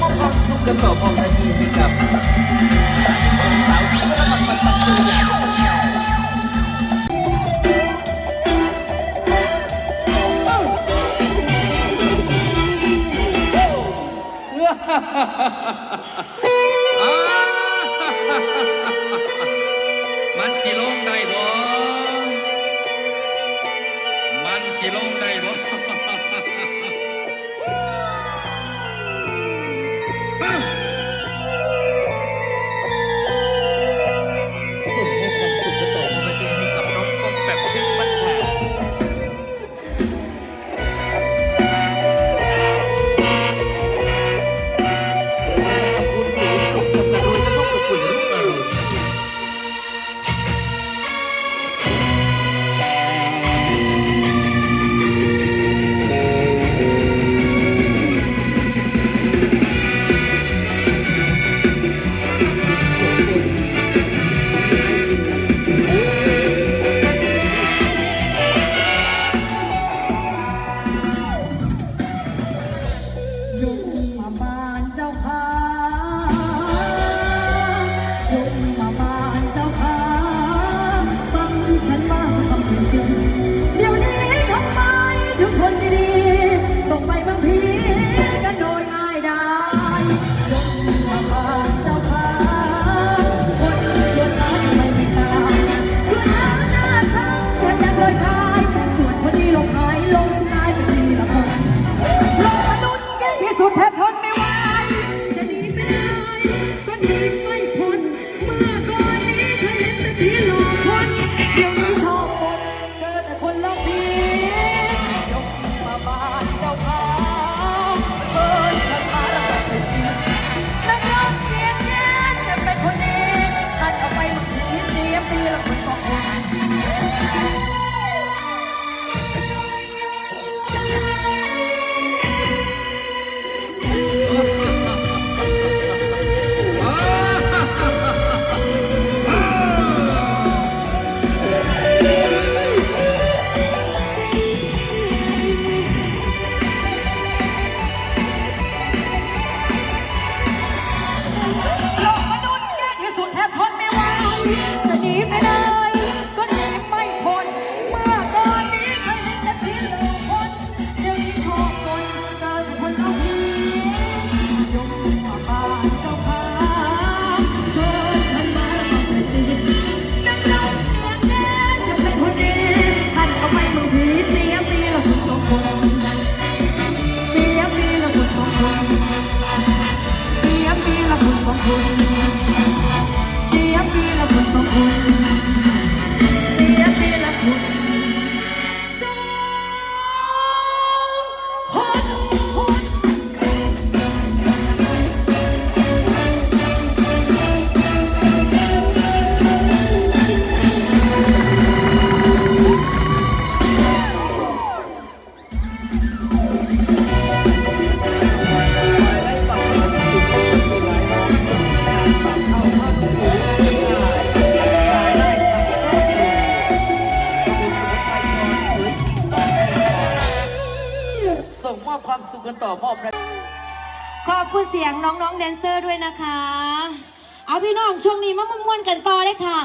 พอบความสุขและตอบความทันทีให้กับสาวสวยและมันมันตัดสินใจฮ่า how. 只有 คนเสียปีละคนสองคน ส่งมอบความสุขกันต่อมอบแรง ขอบคุณเสียงน้องน้องแดนเซอร์ด้วยนะคะ เอาพี่น้องช่วงนี้มาม่วนกันต่อเลยค่ะ